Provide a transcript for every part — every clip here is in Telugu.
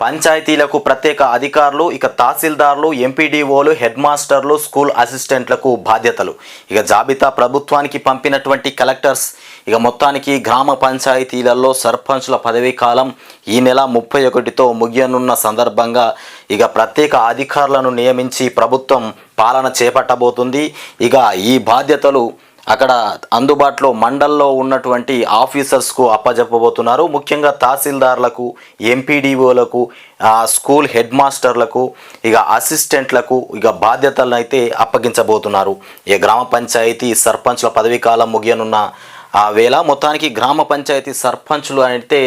పంచాయతీలకు ప్రత్యేక అధికారులు ఇక తహసీల్దార్లు ఎంపీడీఓలు హెడ్ మాస్టర్లు స్కూల్ అసిస్టెంట్లకు బాధ్యతలు. ఇక జాబితా ప్రభుత్వానికి పంపినటువంటి కలెక్టర్స్ ఇక మొత్తానికి గ్రామ పంచాయతీలలో సర్పంచుల పదవీ కాలం ఈ నెల ముప్పై ఒకటితో ముగియనున్న సందర్భంగా ఇక ప్రత్యేక అధికారులను నియమించి ప్రభుత్వం పాలన చేపట్టబోతుంది. ఇక ఈ బాధ్యతలు అక్కడ అందుబాటులో మండల్లో ఉన్నటువంటి ఆఫీసర్స్కు అప్పజెప్పబోతున్నారు. ముఖ్యంగా తహసీల్దార్లకు ఎంపీడీఓలకు స్కూల్ హెడ్ మాస్టర్లకు ఇక అసిస్టెంట్లకు ఇక బాధ్యతలను అయితే అప్పగించబోతున్నారు. ఈ గ్రామ పంచాయతీ సర్పంచ్ల పదవీ కాలం ముగియనున్న ఆ వేళ మొత్తానికి గ్రామ పంచాయతీ సర్పంచులు అయితే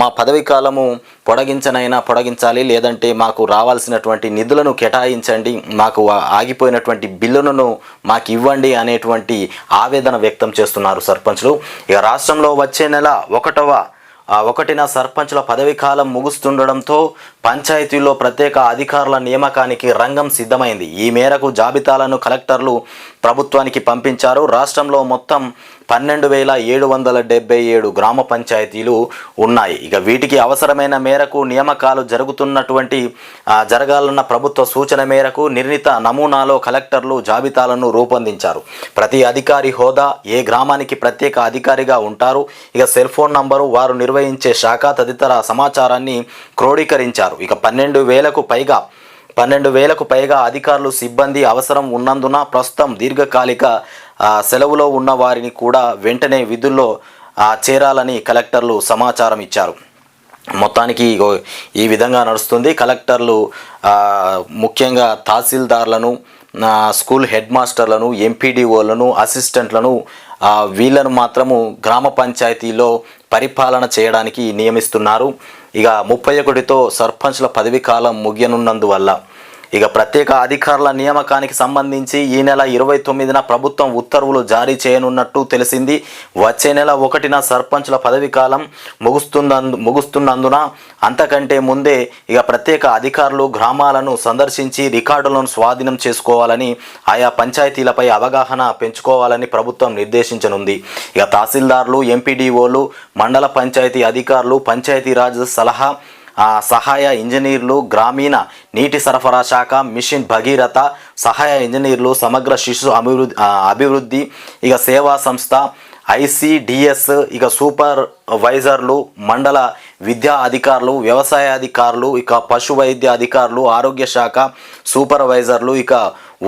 మా పదవీ కాలము పొడగించనైనా పొడగించాలి లేదంటే మాకు రావాల్సినటువంటి నిధులను కేటాయించండి మాకు ఆగిపోయినటువంటి బిల్లులను మాకు ఇవ్వండి అనేటువంటి ఆవేదన వ్యక్తం చేస్తున్నారు సర్పంచులు. ఇక రాష్ట్రంలో వచ్చే నెల ఒకటవ ఒకటిన సర్పంచ్ల పదవి కాలం ముగుస్తుండడంతో పంచాయతీల్లో ప్రత్యేక అధికారుల నియామకానికి రంగం సిద్ధమైంది. ఈ మేరకు జాబితాలను కలెక్టర్లు ప్రభుత్వానికి పంపించారు. రాష్ట్రంలో మొత్తం పన్నెండు వేల ఏడు వందల డెబ్బై ఏడు గ్రామ పంచాయతీలు ఉన్నాయి. ఇక వీటికి అవసరమైన మేరకు నియామకాలు జరుగుతున్నటువంటి జరగాలన్న ప్రభుత్వ సూచన మేరకు నిర్ణీత నమూనాలో కలెక్టర్లు జాబితాలను రూపొందించారు. ప్రతి అధికారి హోదా ఏ గ్రామానికి ప్రత్యేక అధికారిగా ఉంటారు? ఇక సెల్ ఫోన్ నంబరు వారు నిర్వహించే శాఖ తదితర సమాచారాన్ని క్రోడీకరించారు. ఇక పన్నెండు వేలకు పైగా పన్నెండు వేలకు పైగా అధికారులు సిబ్బంది అవసరం ఉన్నందున ప్రస్తుతం దీర్ఘకాలిక సెలవులో ఉన్న వారిని కూడా వెంటనే విధుల్లో చేరాలని కలెక్టర్లు సమాచారం ఇచ్చారు. మొత్తానికి ఈ విధంగా నడుస్తుంది. కలెక్టర్లు ముఖ్యంగా తహసీల్దార్లను స్కూల్ హెడ్ మాస్టర్లను ఎంపీడీఓలను అసిస్టెంట్లను వీళ్ళను మాత్రము గ్రామ పంచాయతీలో పరిపాలన చేయడానికి నియమిస్తున్నారు. ఇక ముప్పై ఒకటితో సర్పంచ్ల పదవి కాలం ముగియనున్నందువల్ల ఇక ప్రత్యేక అధికారుల నియామకానికి సంబంధించి ఈ నెల ఇరవై తొమ్మిదిన ప్రభుత్వం ఉత్తర్వులు జారీ చేయనున్నట్టు తెలిసింది. వచ్చే నెల ఒకటిన సర్పంచ్ల పదవి కాలం ముగుస్తున్నందు ముగుస్తున్నందున అంతకంటే ముందే ఇక ప్రత్యేక అధికారులు గ్రామాలను సందర్శించి రికార్డులను స్వాధీనం చేసుకోవాలని ఆయా పంచాయతీలపై అవగాహన పెంచుకోవాలని ప్రభుత్వం నిర్దేశించనుంది. ఇక తహసీల్దార్లు ఎంపీడీఓలు మండల పంచాయతీ అధికారులు పంచాయతీరాజ్ సలహా సహాయ ఇంజనీర్లు గ్రామీణ నీటి సరఫరా శాఖ మిషన్ భగీరథ సహాయ ఇంజనీర్లు సమగ్ర శిశు అభివృద్ధి అభివృద్ధి ఇక సేవా సంస్థ ఐసిడిఎస్ ఇక సూపర్ వైజర్లు మండల విద్యా అధికారులు వ్యవసాయ అధికారులు ఇక పశు వైద్య అధికారులు ఆరోగ్య శాఖ సూపర్వైజర్లు ఇక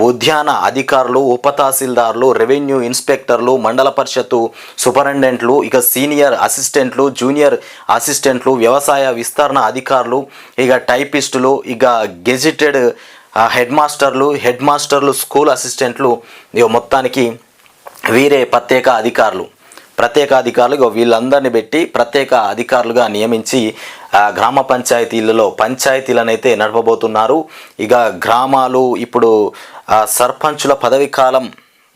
ఉద్యాన అధికారులు ఉప తహసీల్దార్లు రెవెన్యూ ఇన్స్పెక్టర్లు మండల పరిషత్తు సూపరింటెండెంట్లు ఇక సీనియర్ అసిస్టెంట్లు జూనియర్ అసిస్టెంట్లు వ్యవసాయ విస్తరణ అధికారులు ఇక టైపిస్టులు ఇక గెజిటెడ్ హెడ్ మాస్టర్లు హెడ్ మాస్టర్లు స్కూల్ అసిస్టెంట్లు ఇక మొత్తానికి వీరే ప్రత్యేక అధికారులు. ప్రత్యేక అధికారులు వీళ్ళందరినీ పెట్టి ప్రత్యేక అధికారులుగా నియమించి గ్రామ పంచాయతీలలో పంచాయతీలనైతే అయితే నడపబోతున్నారు. ఇక గ్రామాలు ఇప్పుడు సర్పంచుల పదవి కాలం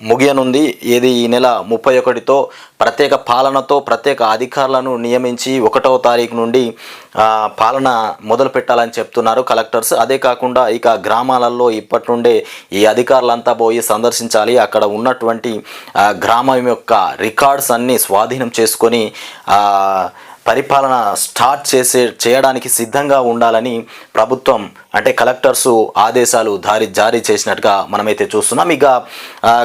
ముగియనుంది. ఏది ఈ నెల ముప్పై ఒకటితో ప్రత్యేక పాలనతో ప్రత్యేక అధికారులను నియమించి ఒకటవ తారీఖు నుండి పాలన మొదలు పెట్టాలని చెప్తున్నారు కలెక్టర్స్. అదే కాకుండా ఇక గ్రామాలలో ఇప్పటి నుండే ఈ అధికారులంతా పోయి సందర్శించాలి. అక్కడ ఉన్నటువంటి గ్రామం యొక్క రికార్డ్స్ అన్నీ స్వాధీనం చేసుకొని పరిపాలన స్టార్ట్ చేసే చేయడానికి సిద్ధంగా ఉండాలని ప్రభుత్వం అంటే కలెక్టర్స్ ఆదేశాలు దారి జారీ చేసినట్టుగా మనమైతే చూస్తున్నాం. ఇక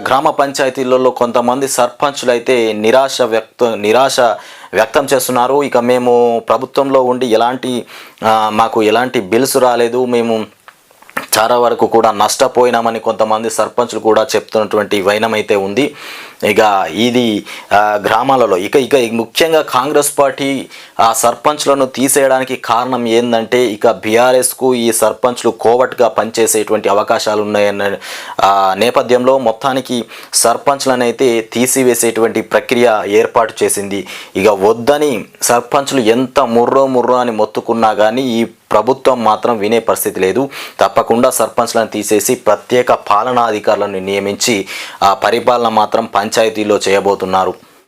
గ్రామ పంచాయతీలలో కొంతమంది సర్పంచులు అయితే నిరాశ వ్యక్త నిరాశ వ్యక్తం చేస్తున్నారు. ఇక మేము ప్రభుత్వంలో ఉండి ఎలాంటి మాకు ఎలాంటి బిల్స్ రాలేదు. మేము చాలా వరకు కూడా నష్టపోయినామని కొంతమంది సర్పంచులు కూడా చెప్తున్నటువంటి వైనమైతే ఉంది. ఇక ఇది గ్రామాలలో ఇక ఇక ముఖ్యంగా కాంగ్రెస్ పార్టీ ఆ సర్పంచ్లను తీసేయడానికి కారణం ఏంటంటే ఇక బీఆర్ఎస్కు ఈ సర్పంచ్లు కోవట్గా పనిచేసేటువంటి అవకాశాలు ఉన్నాయన్న నేపథ్యంలో మొత్తానికి సర్పంచ్లను అయితే తీసివేసేటువంటి ప్రక్రియ ఏర్పాటు చేసింది. ఇక వద్దని సర్పంచ్లు ఎంత ముర్రో ముర్రో అని మొత్తుకున్నా కానీ ఈ ప్రభుత్వం మాత్రం వినే పరిస్థితి లేదు. తప్పకుండా సర్పంచ్లను తీసేసి ప్రత్యేక పాలనాధికారులను నియమించి ఆ పరిపాలన మాత్రం పంచాయతీలో చేయబోతున్నారు.